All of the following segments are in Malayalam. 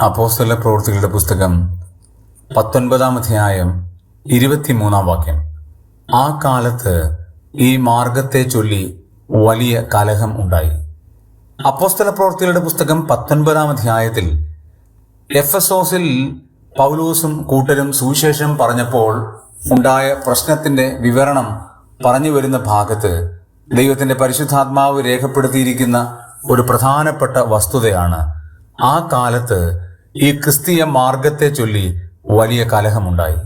അപ്പോസ്തല പ്രവൃത്തികളുടെ പുസ്തകം പത്തൊൻപതാം അധ്യായം ഇരുപത്തിമൂന്നാം വാക്യം. ആ കാലത്ത് ഈ മാർഗത്തെ ചൊല്ലി വലിയ കലഹം ഉണ്ടായി. അപ്പോസ്തല പ്രവൃത്തികളുടെ പുസ്തകം പത്തൊൻപതാം അധ്യായത്തിൽ എഫ് എസ് ഓസിൽ പൗലൂസും കൂട്ടരും സുവിശേഷം പറഞ്ഞപ്പോൾ ഉണ്ടായ പ്രശ്നത്തിന്റെ വിവരണം പറഞ്ഞു വരുന്ന ഭാഗത്ത് ദൈവത്തിന്റെ പരിശുദ്ധാത്മാവ് രേഖപ്പെടുത്തിയിരിക്കുന്ന ഒരു പ്രധാനപ്പെട്ട വസ്തുതയാണ് ആ കാലത്ത് ഈ ക്രിസ്തീയ മാർഗത്തെ ചൊല്ലി വലിയ കലഹമുണ്ടായി.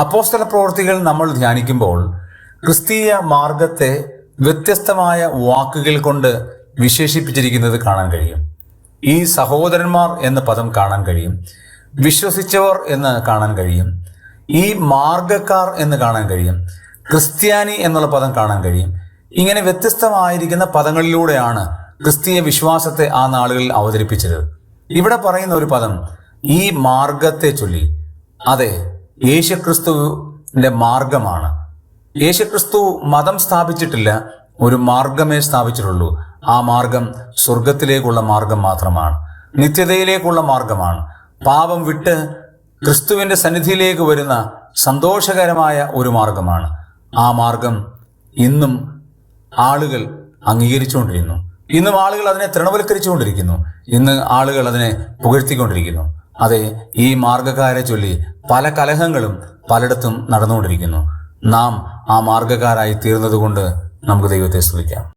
അപ്പോസ്തല പ്രവർത്തികൾ നമ്മൾ ധ്യാനിക്കുമ്പോൾ ക്രിസ്തീയ മാർഗത്തെ വ്യത്യസ്തമായ വാക്കുകൾ കൊണ്ട് വിശേഷിപ്പിച്ചിരിക്കുന്നത് കാണാൻ കഴിയും. ഈ സഹോദരന്മാർ എന്ന പദം കാണാൻ കഴിയും. വിശ്വസിച്ചവർ എന്ന് കാണാൻ കഴിയും. ഈ മാർഗക്കാർ എന്ന് കാണാൻ കഴിയും. ക്രിസ്ത്യാനി എന്നുള്ള പദം കാണാൻ കഴിയും. ഇങ്ങനെ വ്യത്യസ്തമായിരിക്കുന്ന പദങ്ങളിലൂടെയാണ് ക്രിസ്തീയ വിശ്വാസത്തെ ആ നാളുകളിൽ അവതരിപ്പിച്ചത്. ഇവിടെ പറയുന്ന ഒരു പദം ഈ മാർഗത്തെ ചൊല്ലി. അതെ യേശുക്രിസ്തുവിന്റെ മാർഗമാണ്. യേശുക്രിസ്തു മതം സ്ഥാപിച്ചിട്ടില്ല ഒരു മാർഗമേ സ്ഥാപിച്ചിട്ടുള്ളൂ. ആ മാർഗം സ്വർഗത്തിലേക്കുള്ള മാർഗം മാത്രമാണ്. നിത്യതയിലേക്കുള്ള മാർഗമാണ്. പാപം വിട്ട് ക്രിസ്തുവിന്റെ സന്നിധിയിലേക്ക് വരുന്ന സന്തോഷകരമായ ഒരു മാർഗമാണ്. ആ മാർഗം ഇന്നും ആളുകൾ അംഗീകരിച്ചുകൊണ്ടിരിക്കുന്നു. ഇന്നും ആളുകൾ അതിനെ തൃണവൽക്കരിച്ചുകൊണ്ടിരിക്കുന്നു. ഇന്ന് ആളുകൾ അതിനെ പുകഴ്ത്തിക്കൊണ്ടിരിക്കുന്നു. അതെ ഈ മാർഗക്കാരെ ചൊല്ലി പല കലഹങ്ങളും പലയിടത്തും നടന്നുകൊണ്ടിരിക്കുന്നു. നാം ആ മാർഗക്കാരായി തീർന്നതുകൊണ്ട് നമുക്ക് ദൈവത്തെ സ്തുതിക്കാം.